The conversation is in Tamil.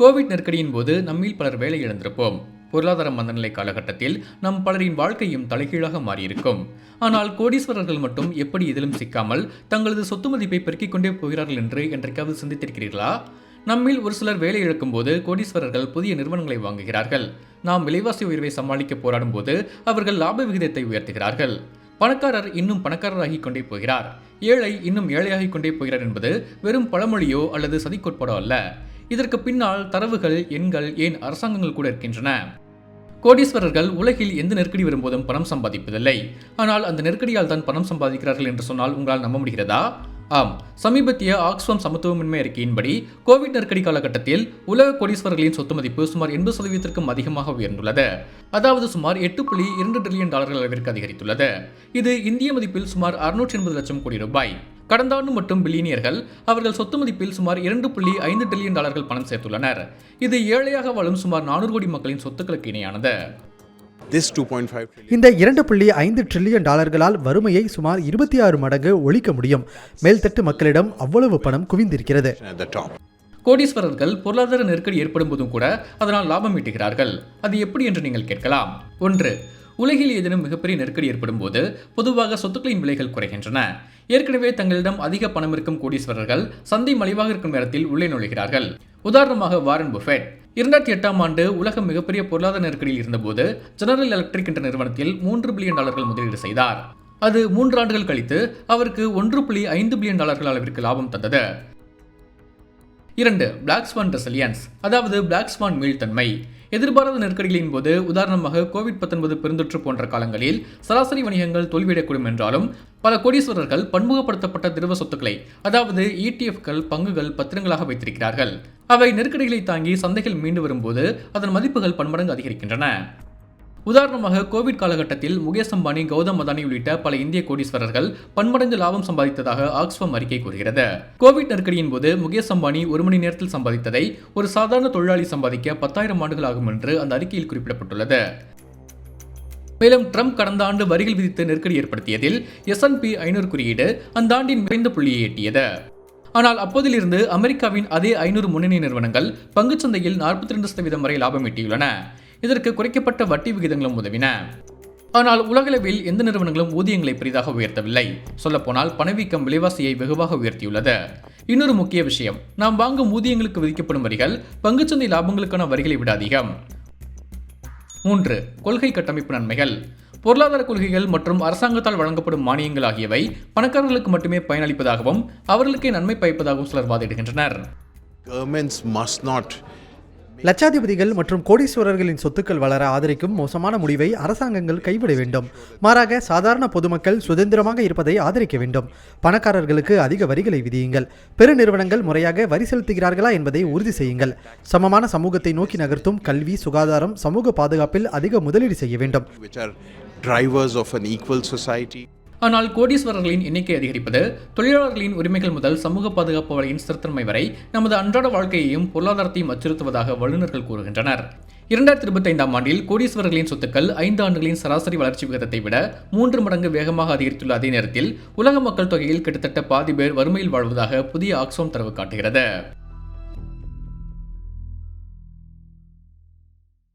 கோவிட் நெருக்கடியின் போது நம்மில் பலர் வேலை இழந்திருப்போம். பொருளாதார மந்தநிலை காலகட்டத்தில் நம் பலரின் வாழ்க்கையும் தலைகீழாக மாறியிருக்கும். ஆனால் கோடீஸ்வரர்கள் மட்டும் எப்படி இதிலும் சிக்காமல் தங்களது சொத்து மதிப்பை பெருக்கிக் கொண்டே போகிறார்கள் என்று என்றைக்காவது சிந்தித்திருக்கிறீர்களா? நம்மில் ஒரு சிலர் வேலை இழக்கும் போது கோடீஸ்வரர்கள் புதிய நிறுவனங்களை வாங்குகிறார்கள். நாம் விலைவாசி உயர்வை சமாளிக்க போராடும் போது அவர்கள் லாப விகிதத்தை உயர்த்துகிறார்கள். பணக்காரர் இன்னும் பணக்காரராகிக் கொண்டே போகிறார். ஏழை இன்னும் ஏழையாகிக் கொண்டே போகிறார் என்பது வெறும் பழமொழியோ அல்லது சதிக்கோட்பாடோ அல்ல. இதற்கு பின்னால் தரவுகள் எண்கள் ஏன் அரசாங்கங்கள் கூட இருக்கின்றன? கோடீஸ்வரர்கள் உலகில் எந்த நெருக்கடி வரும்போதும் பணம் சம்பாதிப்பதில்லை. ஆனால் அந்த நெருக்கடியால் தான் பணம் சம்பாதிக்கிறார்கள் என்று சொன்னால் உங்களால் நம்ப முடிகிறதா? ஆம். சமீபத்திய ஆக்ஸ்ஃபாம் சமத்துவமின்மை அறிக்கையின்படி கோவிட் நெருக்கடி காலகட்டத்தில் உலக கோடீஸ்வரர்களின் சொத்து மதிப்பு சுமார் எண்பது சதவீதத்திற்கும் அதிகமாக உயர்ந்துள்ளது. அதாவது சுமார் எட்டு புள்ளி இரண்டு டிரில்லியன் டாலர்கள் அளவிற்கு அதிகரித்துள்ளது. இது இந்திய மதிப்பில் சுமார் அறுநூற்றி எண்பது லட்சம் கோடி ரூபாய். கடந்த ஆண்டு மட்டும் பில்லியனியர்கள் அவர்கள் சொத்து மதிப்பில் சுமார் இரண்டு புள்ளி ஐந்து டிரில்லியன் டாலர்கள் பணம் சேர்த்துள்ளனர். இது ஏழையாக வாழும் சுமார் நானூறு கோடி மக்களின் சொத்துக்களுக்கு இணையானது. This 2.5 trillion. இந்த இரண்டு புள்ளி ஐந்து ட்ரில்லியன் டாலர்களால் வறுமையை சுமார் இருபத்தி ஆறு மடங்கு ஒழிக்க முடியும். மேல்தட்டு மக்களிடம் அவ்வளவு பணம் குவிந்திருக்கிறது. கோடீஸ்வரர்கள் பொருளாதார நெருக்கடி ஏற்படும் போதும் கூட அதனால் லாபம் ஈட்டுகிறார்கள். அது எப்படி என்று நீங்கள் கேட்கலாம். ஒன்று உலகில் ஏதேனும் மிகப்பெரிய நெருக்கடி ஏற்படும் போது பொதுவாக சொத்துக்களின் விலைகள் குறைகின்றன. ஏற்கனவே தங்களிடம் அதிக பணம் இருக்கும் கோடீஸ்வரர்கள் சந்தை மலிவாக இருக்கும் நேரத்தில் உள்ளே நுழைகிறார்கள். உதாரணமாக வாரன் புஃபெட். இரண்டாயிரத்தி எட்டாம் ஆண்டு உலகம் மிகப்பெரிய பொருளாதார நெருக்கடியில் இருந்தபோது ஜெனரல் எலக்ட்ரிக் என்ற நிறுவனத்தில் மூன்று பில்லியன் டாலர்கள் முதலீடு செய்தார். அது மூன்று ஆண்டுகள் கழித்து அவருக்கு ஒன்று புள்ளி ஐந்து பில்லியன் டாலர்கள் அளவிற்கு லாபம் தந்தது. இரண்டு பிளாக் ஸ்வான் ரெசிலியன்ஸ் அதாவது பிளாக் ஸ்வான் மீள்தன்மை. எதிர்பாராத நெருக்கடிகளின் போது உதாரணமாக கோவிட் 19 பெருந்தொற்று போன்ற காலங்களில் சராசரி வணிகங்கள் தோல்வியடையக்கூடும் என்றாலும் பல கோடீஸ்வரர்கள் பன்முகப்படுத்தப்பட்ட திரவ சொத்துக்களை அதாவது இடிஎஃப்கள் பங்குகள் பத்திரங்களாக வைத்திருக்கிறார்கள். அவை நெருக்கடிகளை தாங்கி சந்தைகள் மீண்டு வரும்போது அதன் மதிப்புகள் பன்மடங்கு அதிகரிக்கின்றன. உதாரணமாக கோவிட் காலகட்டத்தில் முகேஷ் அம்பானி கௌதம் அதானி உள்ளிட்ட பல இந்திய கோடீஸ்வரர்கள் பன்மடங்கு லாபம் சம்பாதித்ததாக ஆக்ஸ்ஃபம் அறிக்கை கூறுகிறது. கோவிட் நெருக்கடியின் போது முகேஷ் அம்பானி ஒரு மணி நேரத்தில் சம்பாதித்ததை ஒரு சாதாரண தொழிலாளி சம்பாதிக்க பத்தாயிரம் ஆண்டுகள் ஆகும் என்று அந்த அறிக்கையில் குறிப்பிடப்பட்டுள்ளது. மேலும் ட்ரம்ப் கடந்த ஆண்டு வரிகள் விதித்து நெருக்கடி ஏற்படுத்தியதில் எஸ்என்பி ஐநூறு குறியீடு அந்த ஆண்டின் குறைந்த புள்ளியை எட்டியது. ஆனால் அப்போதிலிருந்து அமெரிக்காவின் அதே ஐநூறு முன்னணி நிறுவனங்கள் பங்குச்சந்தையில் நாற்பத்தி ரெண்டு சதவீதம் வரை லாபம் ஈட்டியுள்ளன இதற்கு குறைக்கப்பட்ட வட்டி விகிதங்களும் உதவின. ஆனால் உலகளவில் எந்த நிறுவனங்களும் ஊதியங்களை பெரிதாக உயர்த்தவில்லை. சொல்லப்போனால் பணவீக்கம் விலைவாசியை வெகுவாக உயர்த்தியுள்ளது. இன்னொரு முக்கிய விஷயம் நாம் வாங்கும் ஊதியங்களுக்கு விதிக்கப்படும் வரிகள் பங்குச்சந்தை லாபங்களுக்கான வரிகளை விட அதிகம். மூன்று கொள்கை கட்டமைப்பு நன்மைகள். பொருளாதார கொள்கைகள் மற்றும் அரசாங்கத்தால் வழங்கப்படும் மானியங்கள் ஆகியவை பணக்காரர்களுக்கு மட்டுமே பயனளிப்பதாகவும் அவர்களுக்கே நன்மை பயப்பதாகவும் சிலர் வாதிடுகின்றனர். Governments must not லட்சாதிபதிகள் மற்றும் கோடீஸ்வரர்களின் சொத்துக்கள் வளர ஆதரிக்கும் மோசமான முடிவை அரசாங்கங்கள் கைவிட வேண்டும். மாறாக சாதாரண பொதுமக்கள் சுதந்திரமாக இருப்பதை ஆதரிக்க வேண்டும். பணக்காரர்களுக்கு அதிக வரிகளை விதியுங்கள். பெருநிறுவனங்கள் முறையாக வரி செலுத்துகிறார்களா என்பதை உறுதி செய்யுங்கள். சமமான சமூகத்தை நோக்கி நகர்த்தும் கல்வி சுகாதாரம் சமூக பாதுகாப்பில் அதிக முதலீடு செய்ய வேண்டும். ஆனால் கோடீஸ்வரர்களின் எண்ணிக்கை அதிகரிப்பது தொழிலாளர்களின் உரிமைகள் முதல் சமூக பாதுகாப்பு வலையின் ஸ்திரத்தன்மை வரை நமது அன்றாட வாழ்க்கையையும் பொருளாதாரத்தையும் அச்சுறுத்துவதாக வல்லுநர்கள் கூறுகின்றனர். இரண்டாயிரத்தி இருபத்தைந்தாம் ஆண்டில் கோடீஸ்வரர்களின் சொத்துக்கள் ஐந்து ஆண்டுகளின் சராசரி வளர்ச்சி விகிதத்தை விட மூன்று மடங்கு வேகமாக அதிகரித்துள்ள அதே நேரத்தில் உலக மக்கள் தொகையில் கிட்டத்தட்ட பாதி பேர் வறுமையில் வாழ்வதாக புதிய ஆக்ஸ்ஃபாம் தரவு காட்டுகிறது.